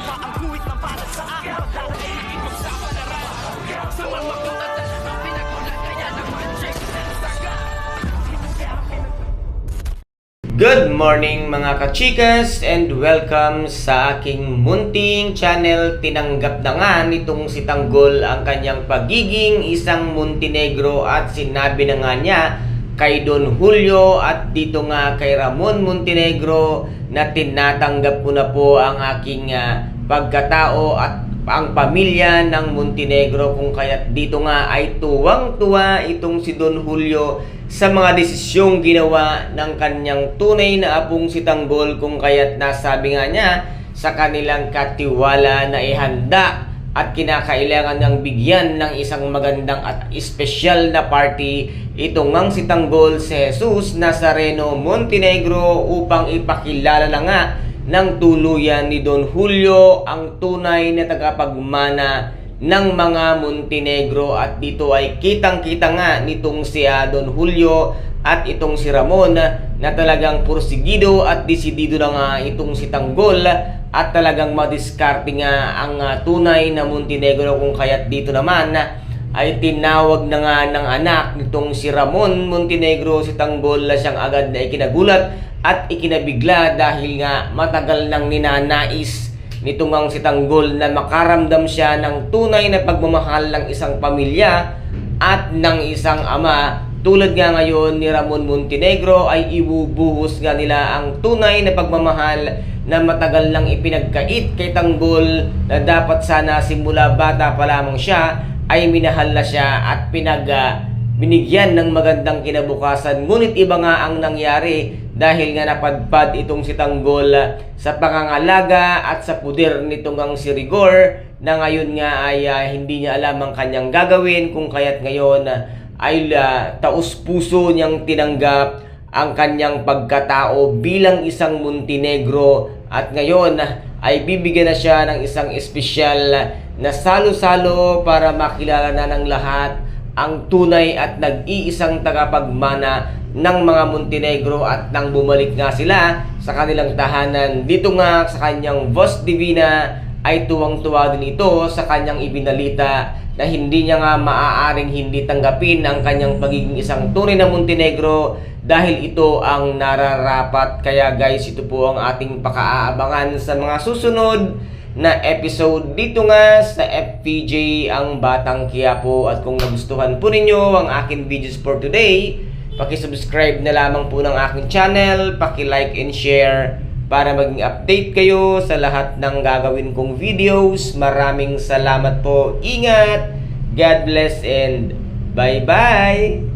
Ang guhit na para sa akin Pagdadaig ipagsapalaran Sa na saga Good morning mga kachikas and welcome sa aking munting channel. Tinanggap na nga nitong si Tanggol ang kanyang pagiging isang Montenegro at sinabi na nga niya kay Don Julio at dito nga kay Ramon Montenegro na tinatanggap ko na po ang aking ah, pagkatao at ang pamilya ng Montenegro. Kung kaya dito nga ay tuwang-tuwa itong si Don Julio sa mga desisyong ginawa ng kanyang tunay na apong si Tanggol. Kung kaya't nasabi nga niya sa kanilang katiwala na ihanda at kinakailangan ng bigyan ng isang magandang at espesyal na party. Ito ngang si Tanggol si Jesus Nazareno Montenegro upang ipakilala na nga ng tuluyan ni Don Julio ang tunay na tagapagmana ng mga Montenegro at dito ay kitang-kita nga nitong si ah, Don Julio at itong si Ramon na talagang pursigido at desidido na nga itong si Tanggol at talagang madiskarte nga ang ah, tunay na Montenegro kung kaya't dito naman ay tinawag na nga ng anak nitong si Ramon Montenegro si Tanggol na siyang agad na ikinagulat at ikinabigla dahil nga matagal nang ninanais nitong ang si Tanggol na makaramdam siya ng tunay na pagmamahal ng isang pamilya at ng isang ama. Tulad nga ngayon ni Ramon Montenegro ay ibubuhos nga nila ang tunay na pagmamahal na matagal nang ipinagkait kay Tanggol na dapat sana simula bata pa lamang siya ay minahal na siya at pinag ah, binigyan ng magandang kinabukasan. Ngunit iba nga ang nangyari dahil nga napadpad itong si Tanggol ah, sa pangangalaga at sa puder nitong ang si Rigor na ngayon nga ay ah, hindi niya alam ang kanyang gagawin kung kaya't ngayon ah, ay ah, taus puso niyang tinanggap ang kanyang pagkatao bilang isang Montenegro. At ngayon ay bibigyan na siya ng isang espesyal na salo-salo para makilala na ng lahat ang tunay at nag-iisang tagapagmana ng mga Montenegro at nang bumalik nga sila sa kanilang tahanan dito nga sa kanyang Voz Divina ay tuwang-tuwa din ito sa kanyang ibinalita na hindi niya nga maaaring hindi tanggapin ang kanyang pagiging isang tunay na Montenegro dahil ito ang nararapat. Kaya guys, ito po ang ating pakaabangan sa mga susunod na episode dito nga sa FPJ ang Batang Quiapo at kung nagustuhan po ninyo ang aking videos for today paki-subscribe na lamang po ng aking channel paki-like and share para maging update kayo sa lahat ng gagawin kong videos. Maraming salamat po. Ingat God bless and bye bye